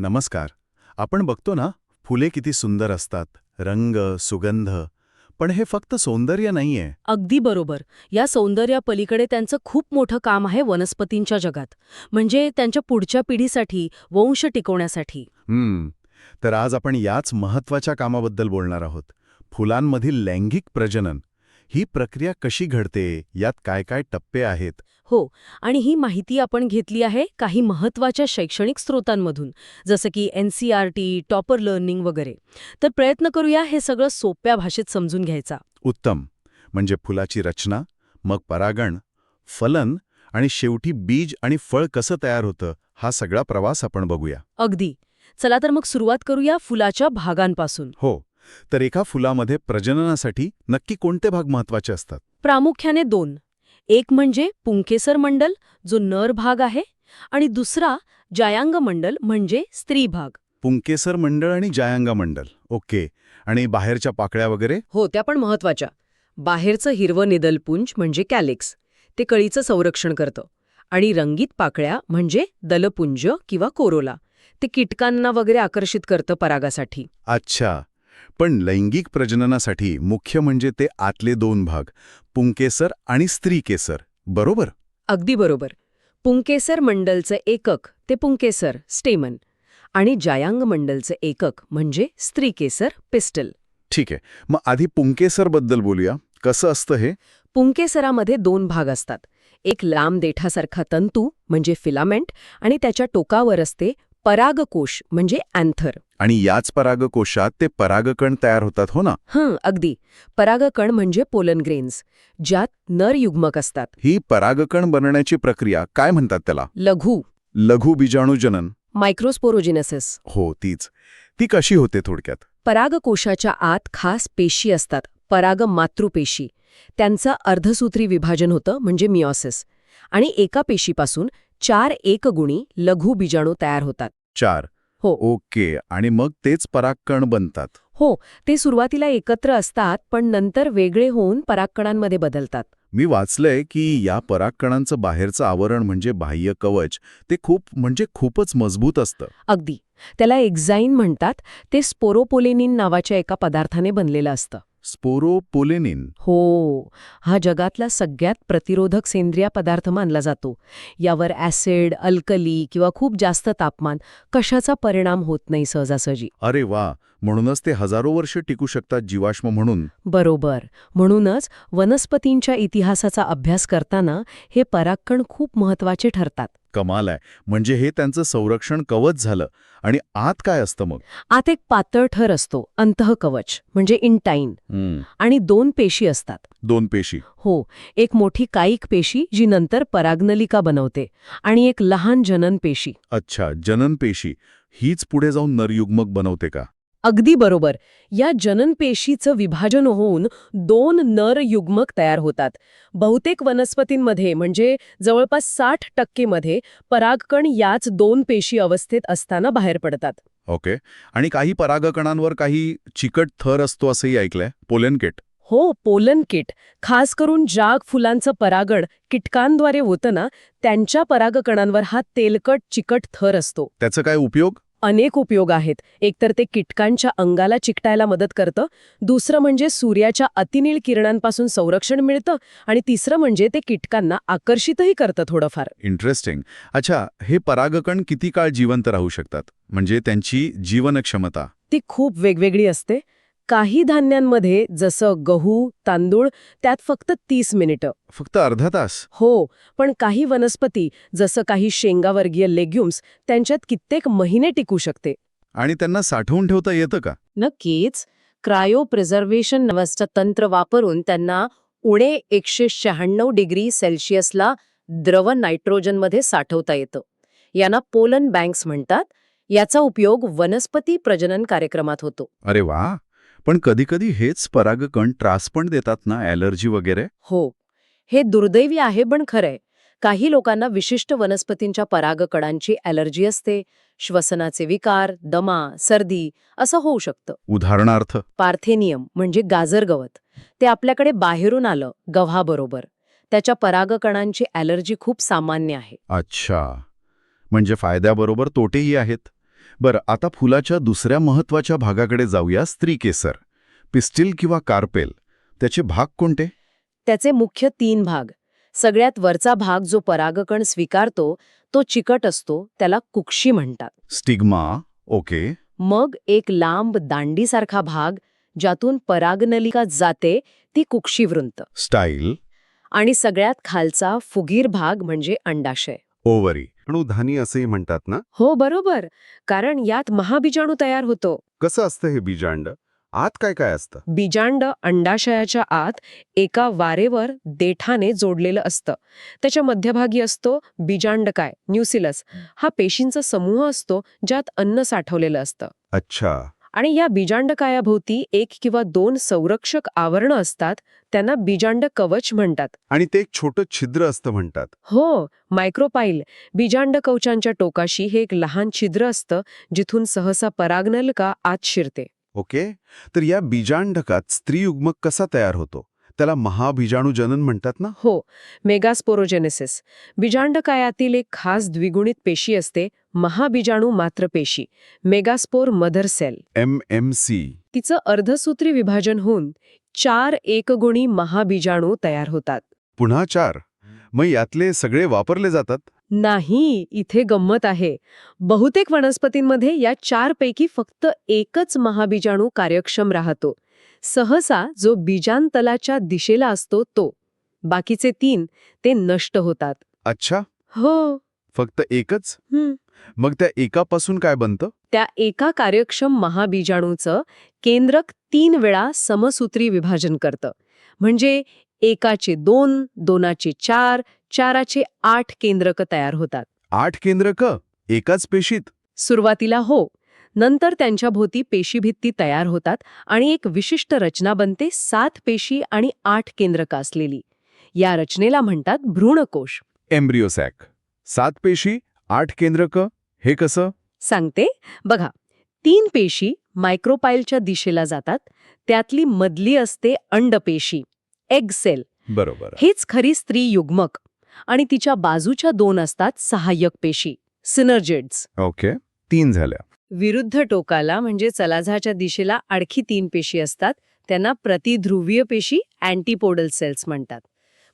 नमस्कार. आपण बघतो ना फुले किती सुंदर असतात रंग सुगंध पण हे फक्त सौंदर्य नाहीये. अगदी बरोबर. या सौंदर्यापलीकडे त्यांचं खूप मोठं काम आहे वनस्पतींच्या जगात म्हणजे त्यांच्या पुढच्या पिढीसाठी वंश टिकवण्यासाठी. हम्म. तर आज आपण याच महत्त्वाच्या कामाबद्दल बोलणार आहोत. फुलांमधील लैंगिक प्रजनन ही प्रक्रिया कशी घडते यात काय काय टप्पे आहेत हो आणि ही माहिती आपण घेतली आहे काही महत्त्वाच्या शैक्षणिक स्रोतांमधून जसं की N C R T topper learning वगैरे. तर प्रयत्न करूया हे सगळं सोप्या भाषेत समजून घ्यायचा. उत्तम. म्हणजे फुलाची रचना मग परागण फलन आणि शेवटी बीज आणि फळ कसं तयार होतं हा सगळा प्रवास आपण बघूया. अगदी. चला तर मग सुरुवात करूया फुलाच्या भागांपासून. हो. तर एका फुलामध्ये प्रजननासाठी नक्की कोणते भाग महत्त्वाचे असतात? प्रामुख्याने दोन. एक म्हणजे पुंकेसर मंडल जो नर भाग आहे आणि दुसरा जायांग मंडल म्हणजे स्त्री भाग. पुंकेसर मंडळ आणि जायांगा मंडल. ओके. आणि बाहेरच्या पाकळ्या वगैरे? हो त्या पण महत्त्वाच्या बाहेरचं हिरवं निदलपुंज म्हणजे कॅलिक्स. ते कळीचं संरक्षण करतं. आणि रंगीत पाकळ्या म्हणजे दलपुंज किंवा कोरोला. ते कीटकांना वगैरे आकर्षित करतं परागासाठी. अच्छा. पण लैंगिक प्रजननासाठी मुख्य म्हणजे ते आतले दोन भाग पुंकेसर आणि स्त्रीकेसर. बरोबर? अगदी बरोबर. पुंकेसर मंडलचं एकक ते पुंकेसर स्टेमन. आणि जायांग मंडलचं एकक म्हणजे स्त्रीकेसर पिस्टल. ठीक आहे. मग आधी पुंकेसरबद्दल बोलूया. कसं असतं हे? पुंकेसरामध्ये दोन भाग असतात. एक लांब देठासारखा तंतू म्हणजे फिलामेंट आणि त्याच्या टोकावर असते परागकोश म्हणजे अँथर. आणि याच परागकोशात ते परागकण तयार होतात हो ना? हं अगदी. परागकण म्हणजे पोलन ग्रेन्स ज्यात नर युग्मक असतात. ही परागकण बनण्याची प्रक्रिया काय म्हणतात त्याला? लघु. लघु बीजाणुजनन मायक्रोस्पोरोजिनसिस हो तीच. ती कशी होते थोडक्यात? परागकोशाच्या आत खास पेशी असतात पराग मातृपेशी त्यांचं अर्धसूत्री विभाजन होतं म्हणजे मिओसिस. आणि एका पेशीपासून चार एकगुणी लघु बीजाणू तयार होतात. चार. हो. ओके. आणि मग तेच परागकण बनतात. हो ते सुरुवातीला एकत्र असतात पण नंतर वेगळे होऊन परागकणांमध्ये बदलतात. मी वाचलंय की या परागकणांचं बाहेरचं आवरण म्हणजे बाह्य कवच ते खूप म्हणजे खूपच मजबूत असतं. अगदी. त्याला एक्झाईन म्हणतात ते स्पोरोपोलेनिन नावाच्या एका पदार्थाने बनलेलं असतं. स्पोरोपोलेनिन. हो हा जगातला सगळ्यात प्रतिरोधक सेंद्रिय पदार्थ मानला जातो. यावर ॲसिड अल्कली किंवा खूप जास्त तापमान कशाचा परिणाम होत नाही सहजासहजी. अरे वा म्हणूनच ते हजारो वर्ष टिकू शकतात जीवाश्म म्हणून. बरोबर म्हणूनच वनस्पतींच्या इतिहासाचा अभ्यास करताना हे परागकण खूप महत्त्वाचे ठरतात. कमाल आहे. म्हणजे हे त्यांचं संरक्षण कवच झालं. आणि आत काय असतं मग? आत एक पातळ थर असतो अंतःकवच म्हणजे इंटाईन. आणि दोन पेशी असतात. दोन पेशी. हो एक मोठी कायिक पेशी जी नंतर परागनलिका बनवते आणि एक लहान जनन पेशी. अच्छा जनन पेशी. हीच पुढे जाऊन नरयुग्मक बनवते का? अगदी बरोबर. या जनन पेशीचं विभाजन होऊन दोन नर युग्मक तयार होतात. बहुतेक वनस्पतींमध्ये म्हणजे जवळपास साठ टक्केमध्ये परागकण याच दोन पेशी अवस्थेत असताना बाहेर पडतात. ओके. आणि काही परागकणांवर काही चिकट थर असतो असंही ऐकलंय? पोलेनकेट हो पोलन किट. खास करून जाग फुलांचं परागण कीटकांद्वारे होतं ना त्यांच्या परागकणांवर हा तेलकट चिकट थर असतो. त्याचं काय उपयोग? अनेक उपयोग आहेत. एकतर ते कीटकांच्या अंगाला चिकटायला मदत करतं दुसरं म्हणजे सूर्याच्या अतिनील किरणांपासून संरक्षण मिळतं आणि तिसरं म्हणजे ते कीटकांना आकर्षितही करतं थोडंफार. इंटरेस्टिंग अच्छा हे परागकण किती काळ जिवंत राहू शकतात? म्हणजे त्यांची जीवनक्षमता? ती खूप वेगवेगळी असते. काही धान्यांमध्ये जसं गहू तांदूळ त्यात फक्त तीस मिनिटं. फक्त अर्धा तास? हो पण काही वनस्पती जसं काही शेंगावर्गीय लेग्युम्स त्यांच्यात कित्येक महिने टिकू शकते. आणि त्यांना साठवून ठेवता येतं का? नक्कीच. क्रायो प्रिझर्वेशन नावाचं तंत्र वापरून त्यांना उणे एकशे शहाण्णव डिग्री सेल्सिअसला द्रव नायट्रोजनमध्ये साठवता येतं. यांना पोलन बँक्स म्हणतात. याचा उपयोग वनस्पती प्रजनन कार्यक्रमात होतो. अरे वा! पण कधीकधी हेच परागकण त्रास पण देतात ना ॲलर्जी वगैरे? हो. हे दुर्दैवी आहे पण खरंय. काही लोकांना विशिष्ट वनस्पतींच्या परागकणांची ॲलर्जी असते. श्वसनाचे विकार दमा सर्दी असं होऊ शकतं. उदाहरणार्थ? पार्थेनियम म्हणजे गाजर गवत ते आपल्याकडे बाहेरून आलं गव्हाबरोबर. त्याच्या परागकणांची ॲलर्जी खूप सामान्य आहे. अच्छा. म्हणजे फायद्याबरोबर तोटेही आहेत? बरं आता फुलाच्या दुसऱ्या महत्त्वाच्या भागाकडे जाऊया स्त्री केसर. पिस्टिल किंवा कार्पेल त्याचे भाग कोणते? त्याचे मुख्य तीन भाग. सगळ्यात वरचा भाग जो परागकण स्वीकारतो तो चिकट असतो त्याला कुक्षी म्हणतात. Stigma okay. मग एक लांब दांडीसारखा भाग ज्यातून परागनलिका जाते ती कुक्षीवृंत स्टाईल. आणि सगळ्यात खालचा फुगीर भाग म्हणजे अंडाशय. ओवरी अणुधानी असंही म्हणतात ना? हो बरोबर. कारण यात महाबीजाणू तयार होतो. कसं असतं हे बीजांड? आत काय काय असतं? बीजांड अंडाशयाच्या आत एका वारेवर देठाने जोडलेलं असतं. त्याच्या मध्यभागी असतो बीजांडकाय न्यूसिलस. हा पेशींचा समूह असतो ज्यात अन्न साठवलेलं असतं. अच्छा. आणि या बीजांडकायाभोवती एक किंवा दोन संरक्षक आवरणं असतात त्यांना बीजांड कवच म्हणतात. आणि ते एक छोटं छिद्र असतं म्हणतात. हो मायक्रोपाईल. बीजांड कवचांच्या टोकाशी हे एक लहान छिद्र असतं जिथून सहसा परागनलिका आत शिरते. ओके? तर या बीजांडकात स्त्रीयुग्मक कसा तयार होतो? त्याला महाबीजाणू जनन म्हणतात ना? हो मेगास्पोरोजेनेसिस. बीजांडकायातील एक खास द्विगुणित पेशी असते महाबीजाणू मात्र पेशी megaspore mother cell. M M C. तिचं अर्धसूत्री विभाजन होऊन चार एकगुणी महाबीजाणू तयार होतात. पुन्हा चार. मग यातले सगळे वापरले जातात? नाही इथे गंमत आहे. बहुतेक वनस्पतींमध्ये या चारपैकी फक्त एकच महाबीजाणू कार्यक्षम राहतो. सहसा जो बीजांतलाच्या दिशेला असतो तो. बाकीचे तीन ते नष्ट होतात. अच्छा. हो. फक्त एकच. मग त्या एकापासून काय बनतं? त्या एका कार्यक्षम महाबीजाणूचं केंद्रक तीन वेळा समसूत्री विभाजन करतं. म्हणजे एकाचे दोन दोनाचे चार चाराचे आठ केंद्रक तयार होतात. आठ केंद्र क एकाच पेशीत? सुरुवातीला हो. नंतर त्यांच्या भोवती पेशीभित्ती तयार होतात आणि एक विशिष्ट रचना बनते सात पेशी आणि आठ केंद्रक असलेली या रचनेला म्हणतात भ्रूणकोश. एम्ब्रिओसॅक सात पेशी आठ केंद्र क हे कसं? सांगते. बघा तीन पेशी मायक्रोपाईलच्या दिशेला जातात त्यातली मधली असते अंडपेशी एग सेल बरोबर. हेच खरी स्त्री युग्मक आणि तिच्या बाजूच्या दोन असतात सहाय्यक पेशी सिनर्जिड्स ओके तीन झाल्या. विरुद्ध टोकाला म्हणजे चलाझाच्या दिशेला आणखी तीन पेशी असतात. त्यांना प्रतिध्रुवीय पेशी अँटीपोडल सेल्स म्हणतात.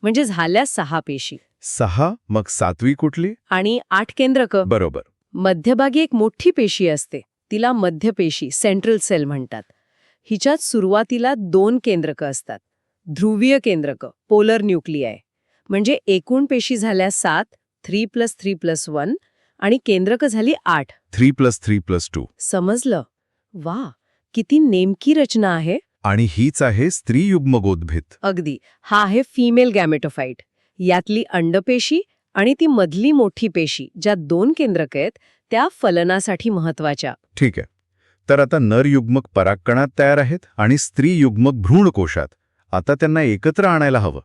म्हणजे झाल्या सहा पेशी. सहा? मग सातवी कुठली? आणि आठ केंद्रक. बरोबर. मध्यभागी एक मोठी पेशी असते. तिला मध्यपेशी सेंट्रल सेल म्हणतात. हिच्यात सुरुवातीला दोन केंद्रक असतात. ध्रुवीय केंद्रक पोलर न्यूक्लियाय म्हणजे एकूण पेशी झाल्या सात three plus three plus one आणि केंद्रक झाली आठ. Three plus three plus two. समजलं. वा किती नेमकी रचना आहे. आणि हीच आहे स्त्रीयुग्मगोद्भित अगदी. हा आहे फिमेल गॅमेटोफाईट यातली अंडपेशी आणि ती मधली मोठी पेशी ज्या दोन केंद्रक आहेत त्या फलनासाठी महत्त्वाच्या. ठीक आहे. तर आता नरयुग्मक परागकणात तयार आहेत आणि स्त्रीयुग्मक भ्रूणकोशात आता त्यांना एकत्र आणायला हवं.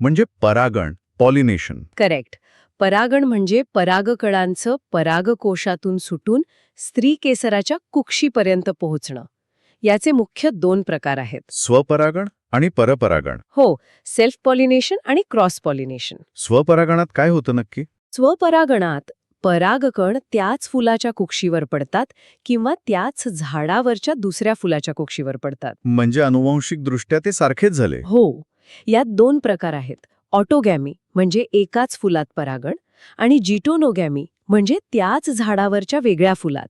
म्हणजे परागण पॉलिनेशन करेक्ट परागण म्हणजे परागकणांचं परागकोशातून सुटून स्त्री केसराच्या कुक्षीपर्यंत पोहोचणं. याचे मुख्य दोन प्रकार आहेत. स्वपरागण आणि परपरागण. हो सेल्फ पॉलिनेशन आणि क्रॉस पॉलिनेशन स्वपरागणात काय होतं नक्की? स्वपरागणात परागकण त्याच फुलाच्या कुक्षीवर पडतात किंवा त्याच झाडावरच्या दुसऱ्या फुलाच्या कुक्षीवर पडतात. म्हणजे अनुवांशिकदृष्ट्या ते सारखेच झाले. हो यात दोन प्रकार आहेत. ऑटोगॅमी म्हणजे एकाच फुलात परागण आणि जिटोनोगॅमी म्हणजे त्याच झाडावरच्या वेगळ्या फुलात.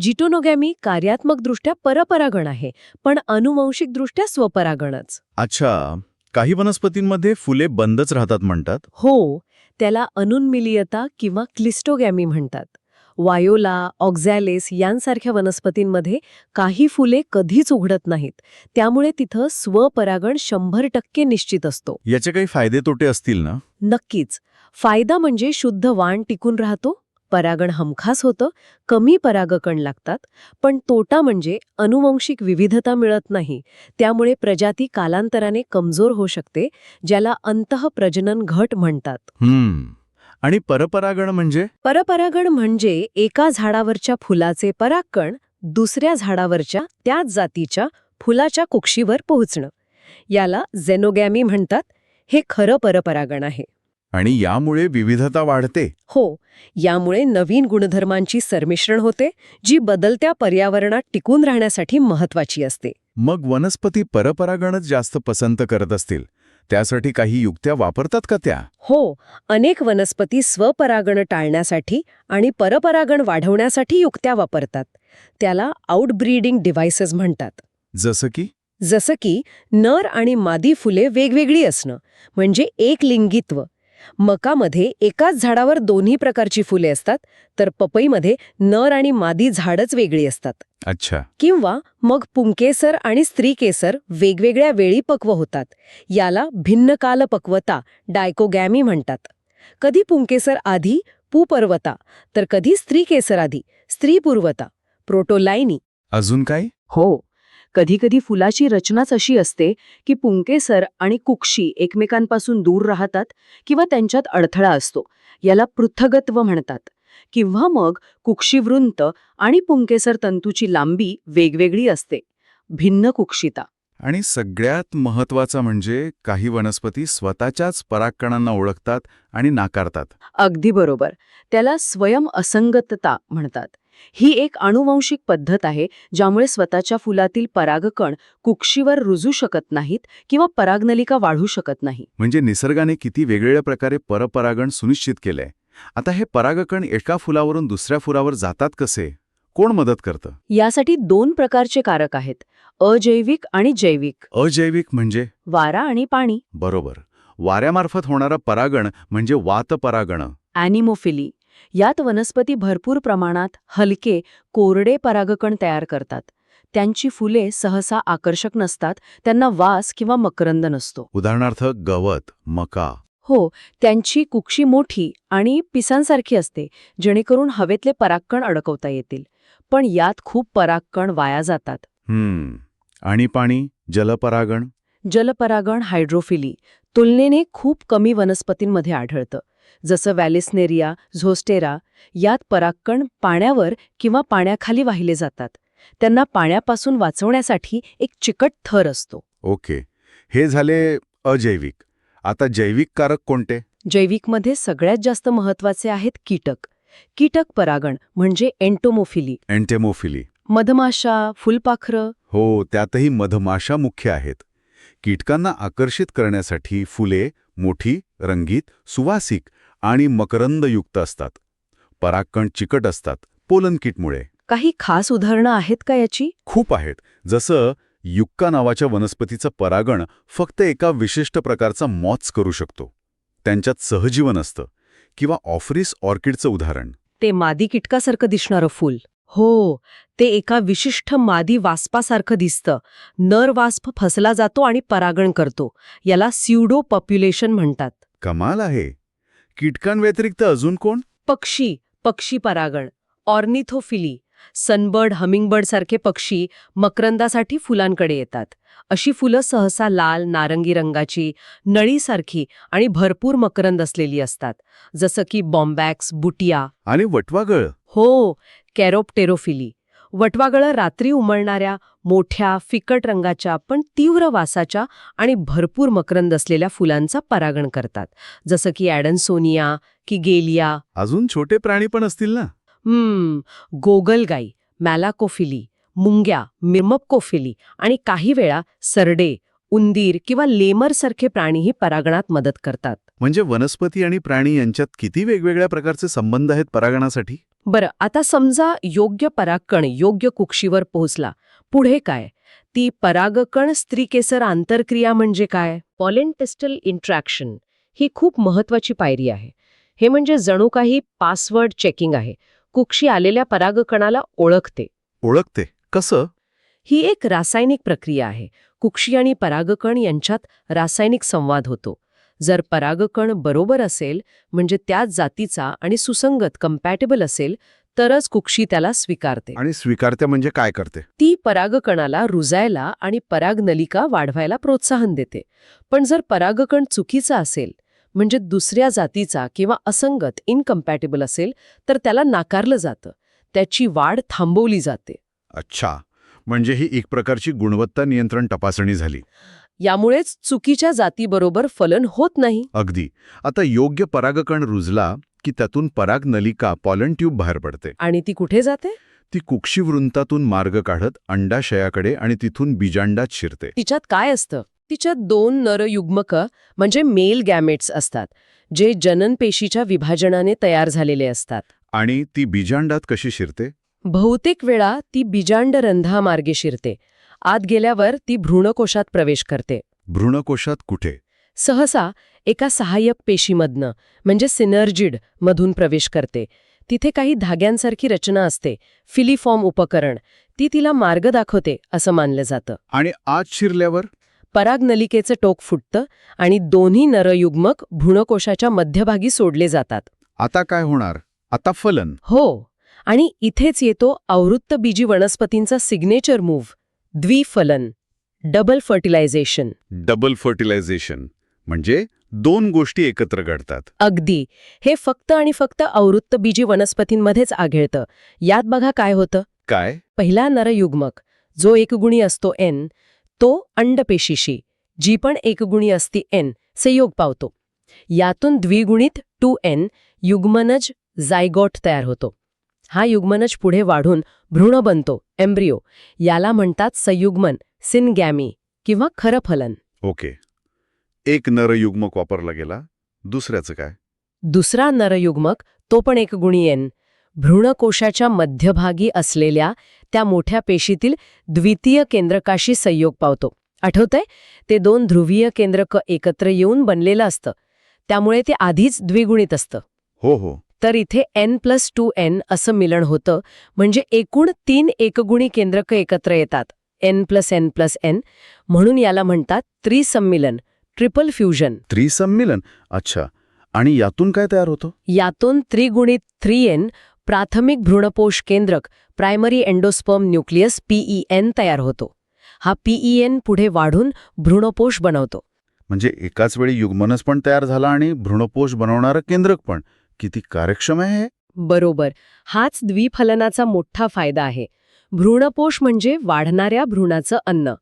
जिटोनोगॅमी कार्यात्मकदृष्ट्या परपरागण आहे पण अनुवंशिकदृष्ट्या स्वपरागणच. अच्छा काही वनस्पतींमध्ये फुले बंदच राहतात म्हणतात? हो त्याला अनुन्मिलियता किंवा क्लिस्टोगॅमी म्हणतात. वायोला ऑक्झॅलेस यांसारख्या वनस्पतींमध्ये काही फुले कधीच उघडत नाहीत. त्यामुळे तिथं स्वपरागण शंभर टक्के निश्चित असतो. याचे काही फायदे तोटे असतील ना? नक्कीच. फायदा म्हणजे शुद्ध वाण टिकून राहतो परागण हमखास होतं कमी परागकण लागतात पण तोटा म्हणजे अनुवंशिक विविधता मिळत नाही. त्यामुळे प्रजाती कालांतराने कमजोर होऊ शकते ज्याला अंतःप्रजनन घट म्हणतात. आणि परपरागण म्हणजे? परपरागण म्हणजे एका झाडावरच्या फुलाचे परागकण दुसऱ्या झाडावरच्या त्याच जातीच्या फुलाच्या कुक्षीवर पोहोचणं. याला झेनोगॅमी म्हणतात. हे खरं परपरागण आहे. आणि यामुळे विविधता वाढते? हो. यामुळे नवीन गुणधर्मांची सरमिश्रण होते जी बदलत्या पर्यावरणात टिकून राहण्यासाठी महत्वाची असते. मग वनस्पती परपरागणच जास्त पसंत करत असतील. त्यासाठी काही युक्त्या वापरतात का त्या? हो अनेक वनस्पती स्वपरागण टाळण्यासाठी आणि परपरागण वाढवण्यासाठी युक्त्या वापरतात. त्याला आउटब्रीडिंग डिव्हाइसेस म्हणतात. जसं की? जसं की नर आणि मादी फुले वेगवेगळी असणं म्हणजे एक लिंगित्व मकामध्ये एकाच झाडावर दोन्ही प्रकारची फुले असतात तर पपईमध्ये नर आणि मादी झाडच वेगळी असतात. अच्छा. किंवा मग पुंकेसर आणि स्त्रीकेसर वेगवेगळ्या वेळी पक्व होतात. याला भिन्नकाल पक्वता डायकोगॅमी म्हणतात. कधी पुंकेसर आधी पुपर्वता तर कधी स्त्रीकेसर आधी स्त्रीपूर्वता प्रोटोलायनी अजून काय हो. कधीकधी फुलाची रचनाच अशी असते की पुंकेसर आणि कुक्षी एकमेकांपासून दूर राहतात किंवा त्यांच्यात अडथळा असतो याला पृथगत्व म्हणतात. किंवा मग कुक्षीवृंत आणि पुंकेसर तंतूची लांबी वेगवेगळी असते. भिन्न कुक्षिता. आणि सगळ्यात महत्वाचं म्हणजे काही वनस्पती स्वतःच्याच परागकणांना ओळखतात आणि नाकारतात. अगदी बरोबर. त्याला स्वयं असंगतता म्हणतात. ही एक अनुवंशिक पद्धत आहे ज्यामुळे स्वतःच्या फुलातील परागकण कुक्षीवर रुजू शकत नाहीत किंवा परागनलिका वाढू शकत नाही. म्हणजे निसर्गाने किती वेगवेगळ्या प्रकारे परपरागण सुनिश्चित केलंय. आता हे परागकण एका फुलावरून दुसऱ्या फुलावर जातात कसे? कोण मदत करतं? यासाठी दोन प्रकारचे कारक आहेत अजैविक आणि जैविक. अजैविक म्हणजे? वारा आणि पाणी. बरोबर. वाऱ्यामार्फत होणारं परागण म्हणजे वातपरागण ॲनिमोफिली यात वनस्पती भरपूर प्रमाणात हलके कोरडे परागकण तयार करतात. त्यांची फुले सहसा आकर्षक नसतात त्यांना वास किंवा मकरंद नसतो. उदाहरणार्थ गवत मका. हो त्यांची कुक्षी मोठी आणि पिसांसारखी असते जेणेकरून हवेतले परागकण अडकवता येतील. पण यात खूप परागकण वाया जातात. हम्म. आणि पाणी? जलपरागण? जलपरागण हायड्रोफिली. तुलनेने खूप कमी वनस्पतींमध्ये आढळतं. जसं वॅलिस्नेरिया झोस्टेरा यात परागकण पाण्यावर किंवा पाण्याखाली वाहिले जातात. त्यांना पाण्यापासून वाचवण्यासाठी एक चिकट थर असतो. ओके. हे झाले अजैविक. आता जैविक कारक कोणते? जैविकमध्ये सगळ्यात जास्त महत्त्वाचे आहेत कीटक. कीटक परागण म्हणजे एन्टोमोफिली एंटेमोफिली. मधमाशा फुलपाखरं. हो त्यातही मधमाशा मुख्य आहेत. कीटकांना आकर्षित करण्यासाठी फुले मोठी रंगीत सुवासिक आणि मकरंदयुक्त असतात. परागकण चिकट असतात पोलन किटमुळे. काही खास उदाहरणं आहेत का याची? खूप आहेत. जसं युक्का नावाच्या वनस्पतीचं परागण फक्त एका विशिष्ट प्रकारचा मॉथ्स करू शकतो. त्यांच्यात सहजीवन असतं. किंवा ऑफरिस ऑर्किडचं उदाहरण. ते मादी कीटकासारखं दिसणारं फूल. हो ते एका विशिष्ट मादी वास्पासारखं दिसतं. नर वास्प फसला जातो आणि परागण करतो. याला स्युडो पॉप्युलेशन म्हणतात. कमाल आहे. कीटकांव्यतिरिक्त अजून कोण? पक्षी पक्षी परागण ऑर्निथोफिली सनबर्ड हमिंगबर्ड सारखे पक्षी मकरंदासाठी फुलांकडे येतात. अशी फुलं सहसा लाल नारंगी रंगाची नळीसारखी आणि भरपूर मकरंद असलेली असतात. जसं की बॉम्बॅक्स बुटिया. आणि वटवागळ. हो कॅरोप्टेरोफिली. वटवागळं रात्री उमळणाऱ्या मोठ्या फिकट रंगाच्या पण तीव्र वासाच्या आणि भरपूर मकरंद असलेल्या फुलांचा परागण करतात. जसं की ॲडन्सोनिया की गेलिया. अजून छोटे प्राणी पण असतील ना? हम्म. गोगलगाई मॅलाकोफिली मुंग्या मिर्मपकोफिली आणि काही वेळा सरडे उंदीर किंवा लेमरसारखे प्राणीही परागणात मदत करतात. म्हणजे वनस्पती आणि प्राणी यांच्यात किती वेगवेगळ्या प्रकारचे संबंध आहेत परागणासाठी? बरं आता समजा योग्य परागकण योग्य कुक्षीवर पोहोचला पुढे काय? ती परागकण स्त्रीकेसर आंतरक्रिया म्हणजे काय? पॉलेंटेस्टल इंट्रॅक्शन ही खूप महत्वाची पायरी आहे. हे म्हणजे जणू काही पासवर्ड चेकिंग आहे. कुक्षी आलेल्या परागकणाला ओळखते. ओळखते? कसं? ही एक रासायनिक प्रक्रिया आहे. कुक्षी आणि परागकण यांच्यात रासायनिक संवाद होतो. जर परागकण बरोबर असेल म्हणजे त्याच जातीचा आणि सुसंगत कम्पॅटेबल असेल तरच कुक्षी त्याला स्वीकारते. आणि स्वीकारते म्हणजे काय करते? ती परागकणाला रुजायला आणि परागनलिका वाढवायला प्रोत्साहन देते. पण जर परागकण चुकीचा असेल म्हणजे दुसऱ्या जातीचा किंवा असंगत इनकम्पॅटेबल असेल तर त्याला नाकारलं जातं. त्याची वाढ थांबवली जाते. अच्छा. म्हणजे ही एक प्रकारची गुणवत्ता नियंत्रण तपासणी झाली. यामुळेच चुकीच्या जातीबरोबर फलन होत नाही. अगदी. आता योग्य परागकण रुजला की त्यातून पराग नलिका पॉलन ट्यूब बाहेर पडते. आणि ती कुठे जाते? ती कुक्षिवृंतातून मार्ग काढत अंडाशयाकडे आणि तिथून बीजांडात शिरते. तिच्यात काय असतं? तिच्यात दोन नरयुग्मक म्हणजे मेल गॅमेट्स असतात जे जननपेशीच्या विभाजनाने तयार झालेले असतात. आणि ती बीजांडात कशी शिरते? बहुतेक वेळा ती बिजांड रंध्रामार्गे शिरते आत गेल्यावर ती भ्रूणकोशात प्रवेश करते. भ्रूणकोशात कुठे? सहसा एका सहाय्यक पेशीमधनं म्हणजे सिनर्जिड मधून प्रवेश करते. तिथे काही धाग्यांसारखी रचना असते फिलिफॉर्म उपकरण. ती तिला मार्ग दाखवते असं मानलं जातं. आणि आत शिरल्यावर? परागनलिकेचं टोक फुटतं आणि दोन्ही नरयुग्मक भ्रूणकोशाच्या मध्यभागी सोडले जातात. आता काय होणार? आता फलन. हो. आणि इथेच येतो आवृत्तबीजी वनस्पतींचा सिग्नेचर मूव्ह द्विफलन डबल फर्टिलायझेशन डबल फर्टिलायझेशन म्हणजे दोन गोष्टी एकत्र घडतात. अगदी. हे फक्त आणि फक्त आवृत्तबीजी वनस्पतींमध्येच आढळतं यात बघा काय होतं? काय? पहिला नरयुग्मक जो एकगुणी असतो एन तो अंडपेशीशी जी पण एकगुणी असती एन संयोग पावतो. यातून द्विगुणित टू एन युग्मनज जायगॉट तयार होतो. हा युग्मनज पुढे वाढून भ्रूण बनतो एम्ब्रिओ याला म्हणतात संयुग्मन सिनगॅमी किंवा खरं फलन. ओके. एक नरयुग्मक वापरला गेला दुसऱ्याचं काय? दुसरा नरयुग्मक तो पण एक गुणी एन भ्रूणकोशाच्या मध्यभागी असलेल्या त्या मोठ्या पेशीतील द्वितीय केंद्रकाशी संयोग पावतो. आठवतंय? ते दोन ध्रुवीय केंद्रक एकत्र येऊन बनलेलं असतं. त्यामुळे ते आधीच द्विगुणित असतं. हो हो. तर इथे एन प्लस टू एन असं मिलन होतं. म्हणजे एकूण तीन एकगुणी केंद्रक एकत्र येतात. N plus N plus N म्हणून याला म्हणतात त्रिसंमिलन ट्रिपल फ्युजन त्रिसंमिलन? अच्छा. आणि यातून काय तयार होतं? यातून त्रिगुणित थ्री एन प्राथमिक भ्रूणपोष केंद्रक प्रायमरी एंडोस्पर्म न्यूक्लियस पीईएन तयार होतो. हा पीईएन पुढे वाढून भ्रूणपोष बनवतो. म्हणजे एकाच वेळी युग्मनस पण तयार झाला आणि भ्रूणपोष बनवणारं केंद्रक पण. किती कार्यक्षम आहे? बरोबर. हाच द्विफलनाचा मोठा फायदा आहे. भ्रूणपोष म्हणजे वाढणाऱ्या भ्रूणाचं अन्न.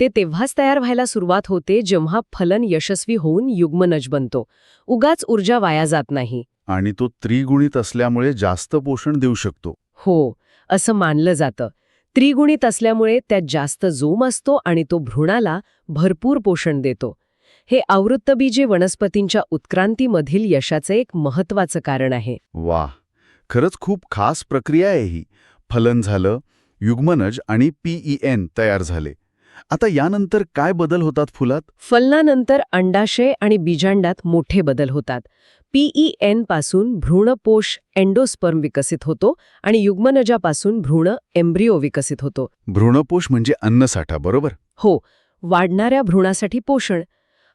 ते तेव्हाच तयार व्हायला सुरुवात होते जेव्हा फलन यशस्वी होऊन युग्मनज बनतो. उगाच ऊर्जा वाया जात नाही. आणि तो त्रिगुणित असल्यामुळे जास्त पोषण देऊ शकतो. हो असं मानलं जातं. त्रिगुणित असल्यामुळे त्यात जास्त जोम असतो आणि तो भ्रूणाला भरपूर पोषण देतो. हे आवृत्तबीजे वनस्पतींच्या उत्क्रांतीमधील यशाचं एक महत्वाचं कारण आहे. वाह खरंच खूप खास प्रक्रिया आहे ही. फलन झालं युग्मनज आणि पीईएन तयार झाले. आता यानंतर काय बदल होतात फुलात? फलनानंतर अंडाशय आणि बीजांडात मोठे बदल होतात. पीईएनपासून भ्रूणपोष एंडोस्पर्म विकसित होतो आणि युग्मनजापासून भ्रूण एम्ब्रिओ विकसित होतो. भ्रूणपोष म्हणजे अन्नसाठा बरोबर? हो वाढणाऱ्या भ्रूणासाठी पोषण.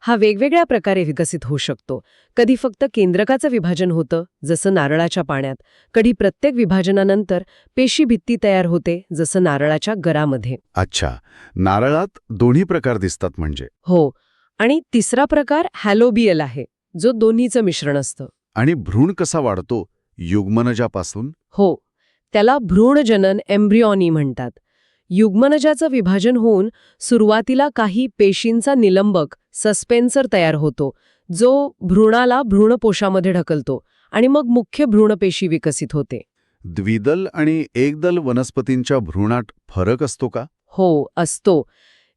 हा वेगवेगळ्या प्रकारे विकसित होऊ शकतो. कधी फक्त केंद्रकाचं विभाजन होतं जसं नारळाच्या पाण्यात. कधी प्रत्येक विभाजनानंतर पेशी भित्ती तयार होते जसं नारळाच्या गरामध्ये. अच्छा. नारळात दोन्ही प्रकार दिसतात म्हणजे. हो. आणि तिसरा प्रकार हॅलोबियल आहे जो दोन्हीचं मिश्रण असतं. आणि भ्रूण कसा वाढतो? युग्मनजापासून? हो. त्याला भ्रूणजनन एम्ब्रिओनी म्हणतात. युग्मनजाचं विभाजन होऊन सुरुवातीला काही पेशींचा निलंबक सस्पेन्सर तयार होतो जो भ्रूणाला भ्रूणपोषामध्ये ढकलतो आणि मग मुख्य भ्रूणपेशी विकसित होते. द्विदल आणि एकदल वनस्पतींच्या भ्रूणात फरक असतो का? हो असतो.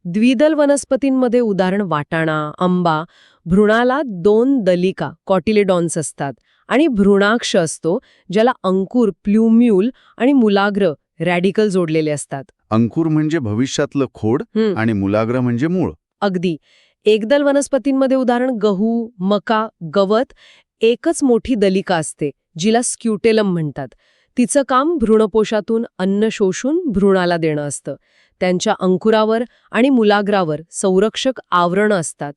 द्विदल वनस्पतींमध्ये उदाहरण वाटाणा आंबा भ्रूणाला दोन दलिका कॉटिलेडॉन्स असतात आणि भ्रूणाक्ष असतो ज्याला अंकुर प्ल्युम्यूल आणि मुलाग्र रॅडिकल जोडलेले असतात. अंकुर म्हणजे भविष्यातलं खोड हं. आणि मुलाग्र म्हणजे मूळ. अगदी. एकदल वनस्पतींमध्ये उदाहरण गहू मका गवत एकच मोठी दलिका असते जिला स्क्युटेलम म्हणतात. तिचं काम भ्रूणपोषातून अन्न शोषून भ्रूणाला देणं असतं. त्यांच्या अंकुरावर आणि मुलाग्रावर संरक्षक आवरणं असतात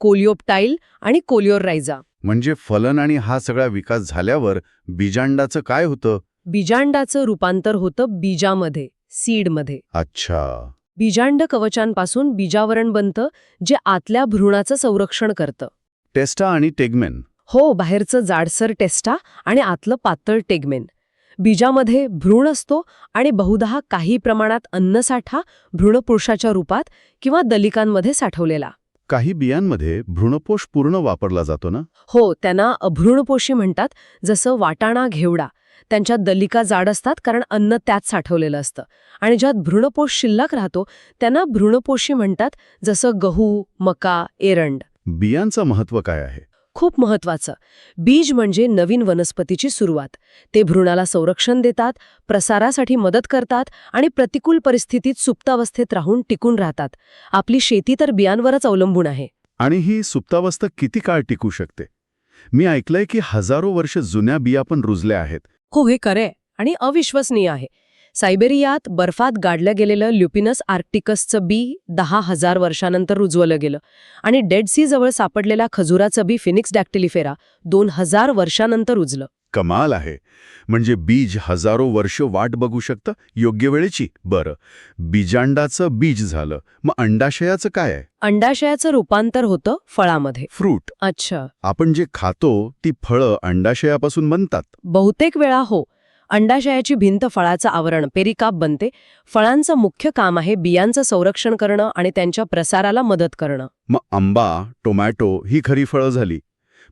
कोलिओप्टाईल आणि कोलिओरायझा म्हणजे फलन आणि हा सगळा विकास झाल्यावर बीजांडाचं काय होतं? बीजांडाचं रूपांतर होतं बीजामध्ये सीडमध्ये. अच्छा. बीजांड कवचांपासून बीजावरण बनतं जे आतल्या भ्रूणाचं संरक्षण करतं. टेस्टा आणि टेगमेन. हो बाहेरचं जाडसर टेस्टा आणि आतलं पातळ टेगमेन. बीजामध्ये भ्रूण असतो आणि बहुधा काही प्रमाणात अन्नसाठा भ्रूणपुरुषाच्या रूपात किंवा दलिकांमध्ये साठवलेला. काही बियांमध्ये भ्रूणपोष पूर्ण वापरला जातो ना? हो त्यांना अभ्रूणपोशी म्हणतात जसं वाटाणा घेवडा. त्यांच्यात दलिका जाड असतात कारण अन्न त्यात साठवलेलं असतं. आणि ज्यात भ्रूणपोष शिल्लक राहतो त्यांना भ्रूणपोशी म्हणतात जसं गहू मका एरंड. बियांचं महत्त्व काय आहे? खूप महत्वाचं बीज म्हणजे नवीन वनस्पतीची सुरुवात. ते भ्रूणाला संरक्षण देतात प्रसारासाठी मदत करतात आणि प्रतिकूल परिस्थितीत सुप्तावस्थेत राहून टिकून राहतात. आपली शेती तर बियांवरच अवलंबून आहे. आणि ही सुप्तावस्था किती काळ टिकू शकते? मी ऐकलंय की हजारो वर्ष जुन्या बिया पण रुजल्या आहेत. हो हे खरे आणि अविश्वसनीय आहे. सायबेरियात बर्फात गाडलं गेलेलं ल्युपिनस आर्क्टिकसचं बी दहा हजार वर्षानंतर रुजवलं गेलं. आणि डेड सी जवळ सापडलेल्या खजुराचं बी फिनिक्स डॅक्टिलिफेरा दोन हजार वर्षानंतर रुजलं. कमाल आहे. म्हणजे बीज हजारो वर्ष वाट बघू शकतं? योग्य वेळेची? बरं. बीजांडाचं बीज झालं. मग अंडाशयाचं काय आहे? अंडाशयाचं रूपांतर होतं फळामध्ये. फ्रूट. अच्छा. आपण जे खातो ती फळं अंडाशयापासून बनतात. बहुतेक वेळा हो. अंडाशयाची भिंत फळाचं आवरण पेरिकाप बनते. फळांचं मुख्य काम आहे बियांचं संरक्षण करणं आणि त्यांच्या प्रसाराला मदत करणं. मग आंबा टोमॅटो ही खरी फळं झाली.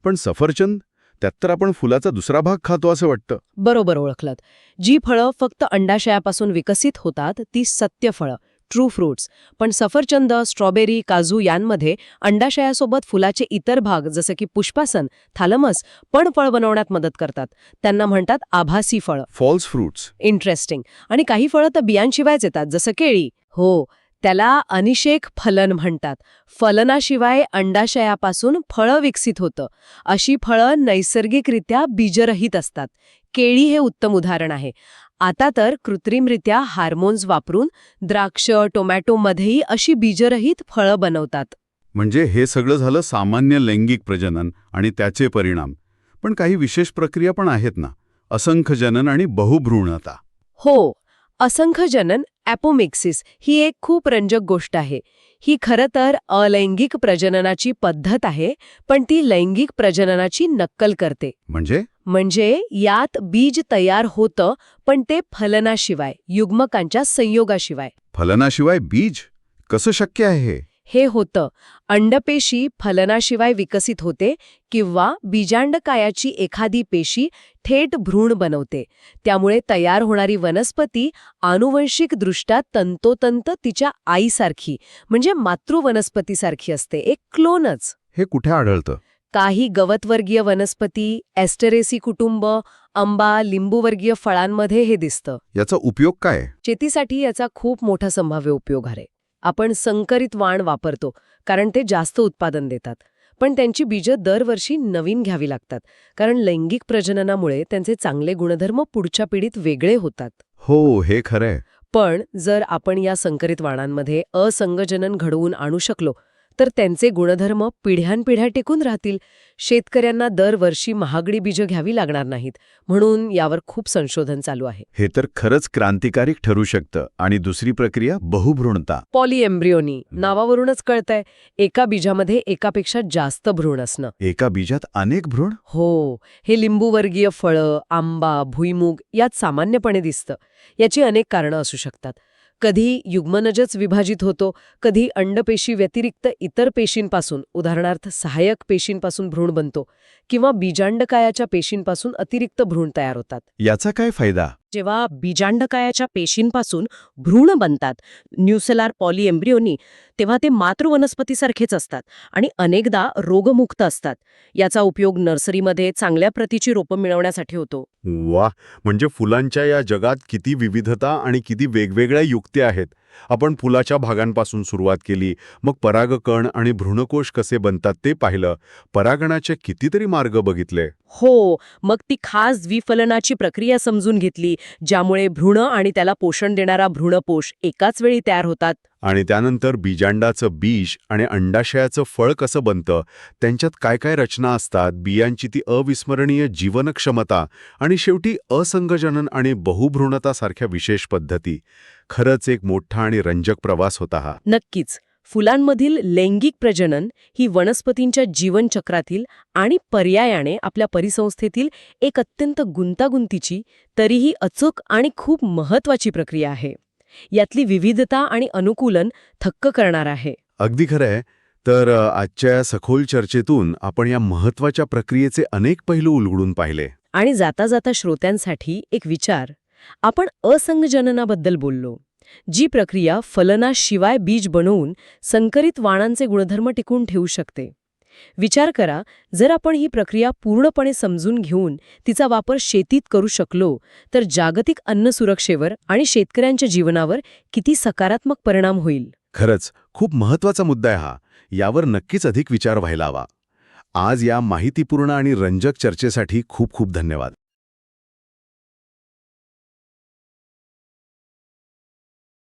पण सफरचंद? त्यात तर आपण फुलाचा दुसरा भाग खातो असं वाटतं. बरोबर ओळखलत. जी फळं फक्त अंडाशयापासून विकसित होतात ती सत्य फळं. True fruits. पण सफरचंद स्ट्रॉबेरी काजू यांमध्ये अंडाशयासोबत फुलाचे इतर भाग जसं की पुष्पासन थालमस पण फळ बनवण्यात मदत करतात. त्यांना म्हणतात आभासी फळं. फॉल्स फ्रुट्स इंटरेस्टिंग आणि काही फळं तर बियांशिवायच येतात जसं केळी. हो त्याला अनिषेक फलन म्हणतात. फलनाशिवाय अंडाशयापासून फळं विकसित होतं. अशी फळं नैसर्गिकरित्या बीजरहित असतात. केळी हे उत्तम उदाहरण आहे. आता तर कृत्रिमरित्या हार्मोन्स वापरून द्राक्ष टोमॅटोमध्येही अशी बीजरहित फळं बनवतात. म्हणजे हे सगळं झालं सामान्य लैंगिक प्रजनन आणि त्याचे परिणाम. पण काही विशेष प्रक्रिया पण आहेत ना? असंख्य जनन आणि बहुभ्रूणता. हो असंख्य जनन ॲपोमिक्सिस ही एक खूप रंजक गोष्ट आहे. ही खरं तर अलैंगिक प्रजननाची पद्धत आहे पण ती लैंगिक प्रजननाची नक्कल करते. म्हणजे? म्हणजे यात बीज तयार होतं पण ते फलनाशिवाय युग्मकांच्या संयोगाशिवाय. फलनाशिवाय बीज? कसं शक्य आहे हे होतं. अंडपेशी फलनाशिवाय विकसित होते किंवा बीजांडकायाची एखादी पेशी थेट भ्रूण बनवते. त्यामुळे तयार होणारी वनस्पती आनुवंशिकदृष्ट्या तंतोतंत तिच्या आईसारखी म्हणजे मातृवनस्पतीसारखी असते. एक क्लोनच. हे कुठे आढळतं? काही गवतवर्गीय वनस्पती एस्टरेसी कुटुंब आंबा लिंबूवर्गीय फळांमध्ये हे दिसतं. याचा उपयोग काय? शेतीसाठी याचा खूप मोठा संभाव्य उपयोग आहे. आपण संकरित वाण वापरतो कारण ते जास्त उत्पादन देतात. पण त्यांची बीजं दरवर्षी नवीन घ्यावी लागतात कारण लैंगिक प्रजननामुळे त्यांचे चांगले गुणधर्म पुढच्या पिढीत वेगळे होतात. हो हे खरंय. पण जर आपण या संकरित वाणांमध्ये असंगजनन घडवून आणू शकलो तर त्यांचे गुणधर्म पिढ्यानपिढ्या टिकून राहतील. शेतकऱ्यांना दरवर्षी महागडी बीजं घ्यावी लागणार नाहीत. म्हणून यावर खूप संशोधन चालू आहे. हे तर खरंच क्रांतिकारी ठरू शकतं आणि दुसरी प्रक्रिया बहुभ्रूणता. पॉलीएम्ब्रिओनी. नावावरूनच कळतंय एका बीजामध्ये एकापेक्षा जास्त भ्रूण असणं. एका बीजात अनेक भ्रूण? हो. हे लिंबूवर्गीय फळं आंबा भुईमूग यात सामान्यपणे दिसतं. याची अनेक कारणं असू शकतात. कधी युग्मनजच विभाजित होतो कधी अंडपेशी व्यतिरिक्त इतर पेशींपासून उदाहरणार्थ सहाय्यक पेशींपासून भ्रूण बनतो किंवा बीजांडकायाच्या पेशींपासून अतिरिक्त भ्रूण तयार होतात. याचा काय फायदा? जेव्हा बीजांडकायाच्या पेशींपासून भ्रूण बनतात न्यूसेलार पॉलीएम्ब्रिओनी तेव्हा ते मातृवनस्पतीसारखेच असतात आणि अनेकदा रोगमुक्त असतात. याचा उपयोग नर्सरीमध्ये चांगल्या प्रतीची रोपं मिळवण्यासाठी होतो. वा म्हणजे फुलांच्या या जगात किती विविधता आणि किती वेगवेगळ्या युक्त्या आहेत. आपण फुलाच्या भागांपासून सुरुवात केली मग परागकण आणि भ्रूणकोश कसे बनतात ते पाहिलं. परागणाचे कितीतरी मार्ग बघितले. हो मग ती खास द्विफलनाची प्रक्रिया समजून घेतली ज्यामुळे भ्रूण आणि त्याला पोषण देणारा भ्रूणपोष एकाच वेळी तयार होतात. आणि त्यानंतर बीजांडाचं बीज आणि अंडाशयाचं फळ कसं बनतं त्यांच्यात काय काय रचना असतात बियांची ती अविस्मरणीय जीवनक्षमता आणि शेवटी असंगजनन आणि बहुभ्रूणतासारख्या विशेष पद्धती. खरंच एक मोठा आणि रंजक प्रवास होता हा. नक्कीच. फुलांमधील लैंगिक प्रजनन ही वनस्पतींच्या जीवनचक्रातील आणि पर्यायाने आपल्या परिसंस्थेतील एक अत्यंत गुंतागुंतीची तरीही अचूक आणि खूप महत्वाची प्रक्रिया आहे. यातली विविधता आणि अनुकूलन थक्क करणार आहे. अगदी खरंय. तर आजच्या या सखोल चर्चेतून आपण या महत्त्वाच्या प्रक्रियेचे अनेक पैलू उलगडून पाहिले. आणि जाता जाता श्रोत्यांसाठी एक विचार. आपण असंगजननाबद्दल बोललो. जी प्रक्रिया फलनाशिवाय बीज बनवून संकरित वाणांचे गुणधर्म टिकून ठेवू शकते. विचार करा जर आपण ही प्रक्रिया पूर्णपणे समजून घेऊन तिचा वापर शेतीत करू शकलो तर जागतिक अन्न सुरक्षेवर आणि शेतकऱ्यांच्या जीवनावर किती सकारात्मक परिणाम होईल? खरंच खूप महत्त्वाचा मुद्दा आहे हा. यावर नक्कीच अधिक विचार व्हायला हवा. आज या माहितीपूर्ण आणि रंजक चर्चेसाठी खूप खूप धन्यवाद.